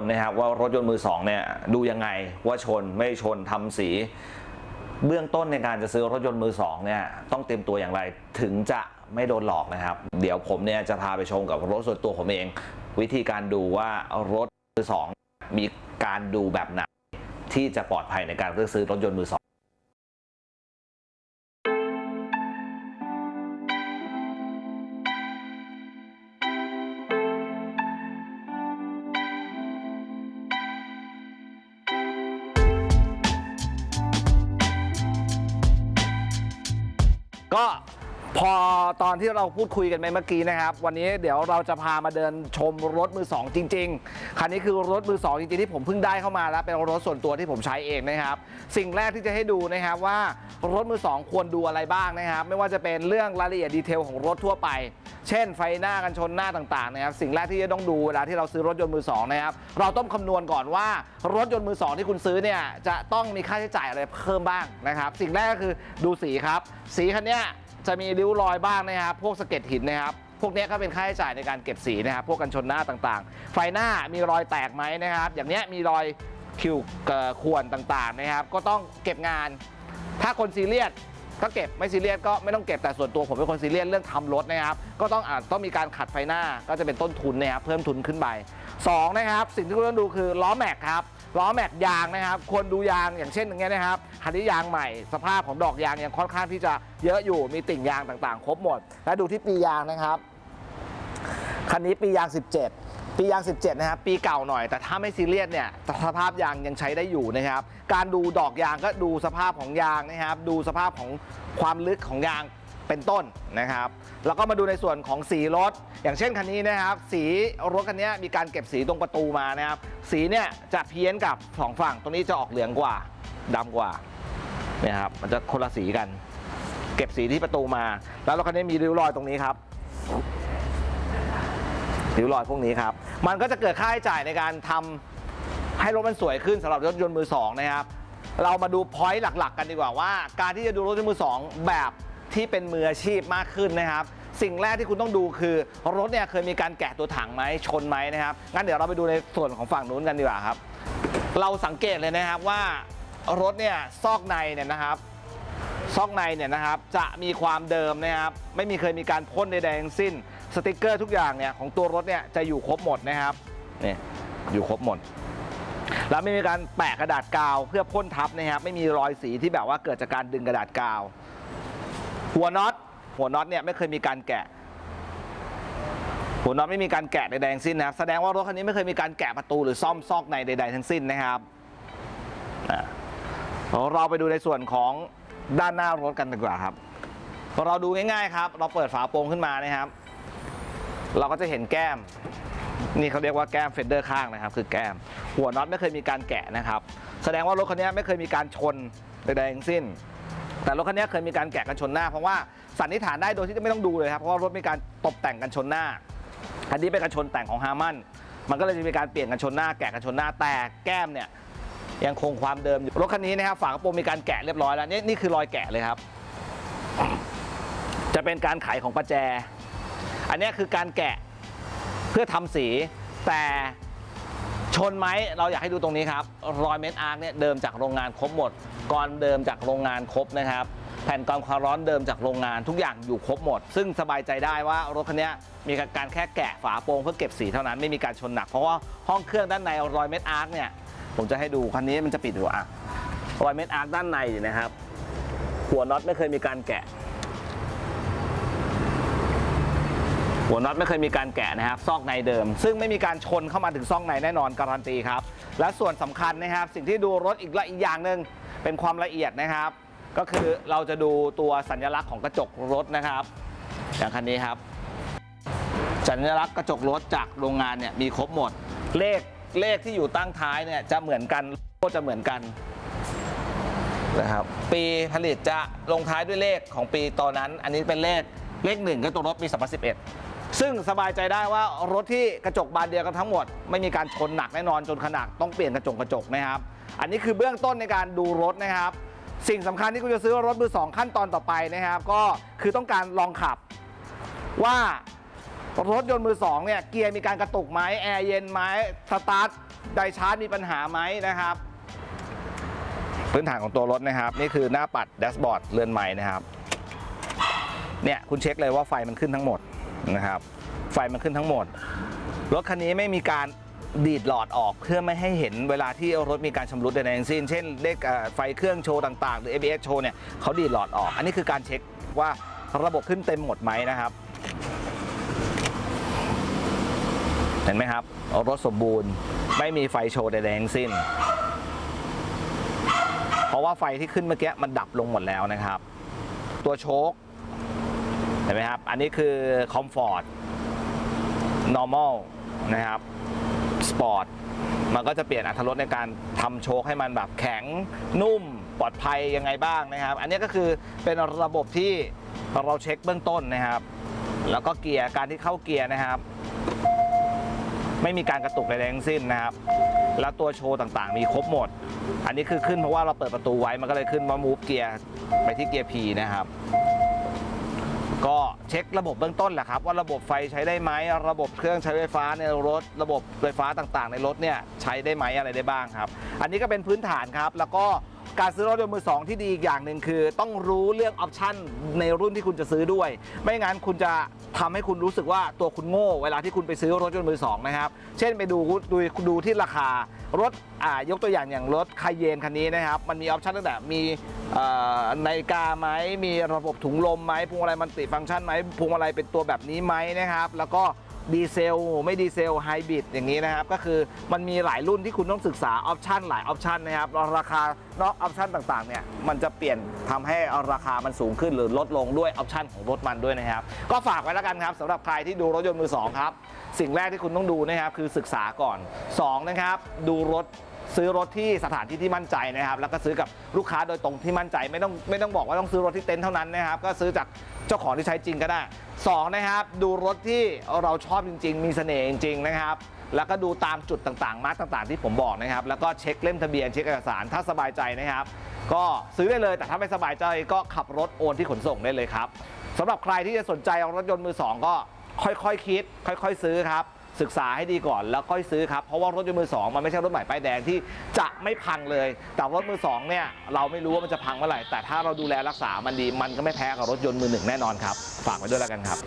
นนะครับว่ารถยนต์มือสองเนี่ยดูยังไงว่าชนไม่ชนทำสี เบื้องต้นในการจะซื้อรถยนต์มือสองเนี่ยต้องเตรียมตัวอย่างไรถึงจะไม่โดนหลอกนะครับ เดี๋ยวผมเนี่ยจะพาไปชมกับรถส่วนตัวผมเอง วิธีการดูว่ารถมือสองมีการดูแบบไหนที่จะปลอดภัยในการเลือกซื้อรถยนต์มือสอง ก็พอตอนที่เราพูดคุยกันไปเมื่อกี้นะครับ วันนี้เดี๋ยวเราจะพามาเดินชมรถมือสองจริง คันนี้คือรถมือสองจริงๆที่ผมเพิ่งได้เข้ามาแล้วเป็นรถส่วนตัวที่ผมใช้เองนะครับ สิ่งแรกที่จะให้ดูนะครับว่ารถมือสองควรดูอะไรบ้างนะครับ ไม่ว่าจะเป็นเรื่องรายละเอียดดีเทลของรถทั่วไป เช่นไฟหน้ากันชนหน้าต่างๆนะครับสิ่งแรกที่จะต้องดูเวลาที่เราซื้อรถยนต์มือสองนะครับเราต้องคำนวณก่อนว่ารถยนต์มือสองที่คุณซื้อเนี่ยจะต้องมีค่าใช้จ่ายอะไรเพิ่มบ้างนะครับ สิ่งแรกก็คือดูสีครับ สีคันเนี้ยจะมีริ้วรอยบ้างนะครับ พวกสะเก็ดหินนะครับ พวกนี้ก็เป็นค่าใช้จ่ายในการเก็บสีนะครับ พวกกันชนหน้าต่างๆ ไฟหน้ามีรอยแตกไหมนะครับ อย่างเนี้ยมีรอยคิวข่วนต่างๆนะครับ ก็ต้องเก็บงาน ถ้าคนซีเรียสก็เก็บไม่ซีเรียสก็ไม่ต้องเก็บแต่ส่วนตัวผมเป็นคนซีเรียสเรื่องทำรถนะครับ ก็ต้องอาจต้องมีการขัดไฟหน้าก็จะเป็นต้นทุนนะครับเพิ่มทุนขึ้นไปสองนะครับสิ่งที่คุณต้องดูคือล้อแม็กครับล้อแม็กยางนะครับควรดูยางอย่างเช่นอย่างเงี้ยนะครับคันนี้ยางใหม่ สภาพของดอกยางยังค่อนข้างที่จะเยอะอยู่มีติ่งยางต่างๆ ครบหมด และดูที่ปียางนะครับ คันนี้ปียาง 17 ปียาง 17 นะครับ ปีเก่าหน่อย แต่ถ้าไม่ซีเรียสเนี่ย สภาพยางยังใช้ได้อยู่นะครับ การดูดอกยางก็ดูสภาพของยางนะครับ ดูสภาพของความลึกของยางเป็นต้นนะครับ แล้วก็มาดูในส่วนของสีรถ อย่างเช่นคันนี้นะครับ สีรถคันนี้มีการเก็บสีตรงประตูมานะครับ สีเนี่ยจะเพี้ยนกับสองฝั่ง ตรงนี้จะออกเหลืองกว่าดำกว่าเนี่ยครับ มันจะคนละสีกัน เก็บสีที่ประตูมา แล้วรถคันนี้มีริ้วรอยตรงนี้ครับ ริ้วรอยพวกนี้ครับ มันก็จะเกิดค่าใช้จ่ายในการทำให้รถมันสวยขึ้นสำหรับรถยนต์มือสองนะครับ เรามาดูพอยต์หลัก ๆ กันดีกว่าว่า การที่จะดูรถยนต์มือสองแบบที่เป็นมืออาชีพมากขึ้นนะครับ สิ่งแรกที่คุณต้องดูคือรถเนี่ยเคยมีการแกะตัวถังไหมชนไหมนะครับงั้นเดี๋ยวเราไปดูในส่วนของฝั่งนู้นกันดีกว่าครับ เราสังเกตเลยนะครับว่ารถเนี่ยซอกในเนี่ยนะครับซอกในเนี่ยนะครับจะมีความเดิมนะครับไม่มีเคยมีการพ่นใดๆทั้งสิ้น สติกเกอร์ทุกอย่างเนี่ยของตัวรถเนี่ยจะอยู่ครบหมดนะครับนี่อยู่ครบหมด แล้วไม่มีการแปะกระดาษกาวเพื่อพ่นทับนะครับไม่มีรอยสีที่แบบว่าเกิดจากการดึงกระดาษกาว หัวน็อตหัวน็อตเนี่ยไม่เคยมีการแกะ หัวน็อตไม่มีการแกะใดๆทั้งสิ้นนะครับแสดงว่ารถคันนี้ไม่เคยมีการแกะประตูหรือซ่อมซอกในใดๆทั้งสิ้นนะครับเราไปดูในส่วนของด้านหน้ารถกันดีกว่าครับเราดูง่ายๆครับ เราเปิดฝาโปรงขึ้นมานะครับ เราก็จะเห็นแก้ม นี่เขาเรียกว่าแก้มเฟนเดอร์ข้างนะครับ คือแก้ม หัวน็อตไม่เคยมีการแกะนะครับ แสดงว่ารถคันนี้ไม่เคยมีการชนใดๆทั้งสิ้น แต่รถคันนี้เคยมีการแกะกันชนหน้า เพราะว่าสันนิษฐานได้โดยที่ไม่ต้องดูเลยครับ เพราะว่ารถมีการตกแต่งกันชนหน้า อันนี้เป็นกันชนแต่งของฮามันมันก็เลยจะมีการเปลี่ยนกันชนหน้าแกะกันชนหน้าแต่แก้มเนี่ยยังคงความเดิมอยู่รถคันนี้นะครับฝากระโปรงมีการแกะเรียบร้อยแล้วนี่นี่คือรอยแกะเลยครับ จะเป็นการไขของประแจ อันนี้คือการแกะเพื่อทำสี แต่ชนไหมเราอยากให้ดูตรงนี้ครับรอยเม็ดอาร์คเนี่ยเดิมจากโรงงานครบหมดกรอนเดิมจากโรงงานครบนะครับแผ่นกรองความร้อนเดิมจากโรงงานทุกอย่างอยู่ครบหมด ซึ่งสบายใจได้ว่ารถคันนี้มีการแค่แกะฝาโปรงเพื่อเก็บสีเท่านั้นไม่มีการชนหนัก เพราะว่าห้องเครื่องด้านในรอยเม็ดอาร์คเนี่ยผมจะให้ดูคันนี้มันจะปิดอยู่อะรอยเม็ดอาร์คด้านในนะครับหัวน็อตไม่เคยมีการแกะ หัวน็อตไม่เคยมีการแกะนะครับซอกในเดิม ซึ่งไม่มีการชนเข้ามาถึงซอกในแน่นอนการันตีครับ และส่วนสำคัญนะครับ สิ่งที่ดูรถอีกละอีกอย่างหนึ่งเป็นความละเอียดนะครับ ก็คือเราจะดูตัวสัญลักษณ์ของกระจกรถนะครับอย่างคันนี้ครับ สัญลักษณ์กระจกรถจากโรงงานเนี่ยมีครบหมด เลขเลขที่อยู่ตั้งท้ายเนี่ยจะเหมือนกันก็จะเหมือนกันนะครับปีผลิตจะลงท้ายด้วยเลขของปีตอนนั้น อันนี้เป็นเลขเลขหนึ่งก็ตัวรถปี2011 ซึ่งสบายใจได้ว่ารถที่กระจกบานเดียวกันทั้งหมด ไม่มีการชนหนักแน่นอนจนขนาดต้องเปลี่ยนกระจกกระจกนะครับ อันนี้คือเบื้องต้นในการดูรถนะครับ สิ่งสำคัญที่คุณจะซื้อรถมือสองขั้นตอนต่อไปนะครับ ก็คือต้องการลองขับ ว่ารถยนต์มือสองเนี่ยเกียร์มีการกระตุกไหมแอร์เย็นไหมสตาร์ทไดชาร์จมีปัญหาไหมนะครับ พื้นฐานของตัวรถนะครับ นี่คือหน้าปัดแดชบอร์ดเรือนใหม่นะครับเนี่ยคุณเช็คเลยว่าไฟมันขึ้นทั้งหมด นะครับ ไฟมันขึ้นทั้งหมด รถคันนี้ไม่มีการดีดหลอดออกเพื่อไม่ให้เห็นเวลาที่รถมีการชำรุดใดๆทั้งสิ้น เช่นเลขไฟเครื่องโชว์ต่างๆ หรือ ABS โชว์เนี่ยเขาดีดหลอดออก อันนี้คือการเช็คว่าระบบขึ้นเต็มหมดไหมนะครับ เห็นไหมครับ รถสมบูรณ์ไม่มีไฟโชว์ใดๆทั้งสิ้น เพราะว่าไฟที่ขึ้นเมื่อกี้มันดับลงหมดแล้วนะครับ ตัวโชค ห็นไหมครับ อันนี้คือคอมฟอร์ต normal นะครับสปอร์ตมันก็จะเปลี่ยนอัตรถรสในการทำโชคให้มันแบบแข็งนุ่มปลอดภัยยังไงบ้างนะครับ อันนี้ก็คือเป็นระบบที่เราเช็คเบื้องต้นนะครับ แล้วก็เกียร์การที่เข้าเกียร์นะครับ ไม่มีการกระตุกใดๆทั้งสิ้นนะครับ แล้วตัวโชว์ต่างๆ มีครบหมด อันนี้คือขึ้นเพราะว่าเราเปิดประตูไว้มันก็เลยขึ้นว่า move เกียร์ไปที่เกียร์ P นะครับ ก็เช็คระบบเบื้องต้นแหละครับว่าระบบไฟใช้ได้ไหมระบบเครื่องใช้ไฟฟ้าในรถ ระบบไฟฟ้าต่างๆ ในรถเนี่ยใช้ได้ไหมอะไรได้บ้างครับ อันนี้ก็เป็นพื้นฐานครับ แล้วก็การซื้อรถยนต์มือสองที่ดีอีกอย่างหนึ่งคือ ต้องรู้เรื่องออปชั่นในรุ่นที่คุณจะซื้อด้วย ไม่งั้นคุณจะทำให้คุณรู้สึกว่าตัวคุณโง่ เวลาที่คุณไปซื้อรถยนต์มือสองนะครับ เช่นไปดูดูดูที่ราคารถอ่ายกตัวอย่างอย่างรถคายเยนคันนี้นะครับ มันมีออปชั่นตั้งแต่มี นาฬิกาไหมมีระบบถุงลมไหมพวงมาลัยมันติฟังก์ชันไหมพวงมาลัยเป็นตัวแบบนี้ไหมนะครับ แล้วก็ดีเซลไม่ดีเซลไฮบริดอย่างนี้นะครับ ก็คือมันมีหลายรุ่นที่คุณต้องศึกษาออปชันหลายออปชันนะครับ ราคานอกออปชันต่างๆเนี่ยมันจะเปลี่ยนทำให้ราคามันสูงขึ้นหรือลดลงด้วยออปชันของรถมันด้วยนะครับ ก็ฝากไว้แล้วกันครับสำหรับใครที่ดูรถยนต์มือสองครับ สิ่งแรกที่คุณต้องดูนะครับคือศึกษาก่อนสองนะครับดูรถ ซื้อรถที่สถานที่ที่มั่นใจนะครับ แล้วก็ซื้อกับลูกค้าโดยตรงที่มั่นใจ ไม่ต้องไม่ต้องบอกว่าต้องซื้อรถที่เต็นท์เท่านั้นนะครับ ก็ซื้อจากเจ้าของที่ใช้จริงก็ได้สองนะครับดูรถที่เราชอบจริง ๆ มีเสน่ห์จริงๆนะครับแล้วก็ดูตามจุดต่างๆ มาร์กต่างๆ ที่ผมบอกนะครับ แล้วก็เช็คเล่มทะเบียนเช็คเอกสารถ้าสบายใจนะครับ ก็ซื้อได้เลยแต่ถ้าไม่สบายใจก็ขับรถโอนที่ขนส่งได้เลยครับสำหรับใครที่จะสนใจเอารถยนต์มือสองก็ค่อยๆคิด ค่อย ๆ ซื้อครับ ศึกษาให้ดีก่อนแล้วค่อยซื้อครับ เพราะว่ารถยนต์มือสองมันไม่ใช่รถใหม่ป้ายแดงที่จะไม่พังเลย แต่รถมือสองเนี่ยเราไม่รู้ว่ามันจะพังเมื่อไหร่ แต่ถ้าเราดูแลรักษามันดีมันก็ไม่แพ้กับรถยนต์มือหนึ่งแน่นอนครับ ฝากไว้ด้วยแล้วกันครับ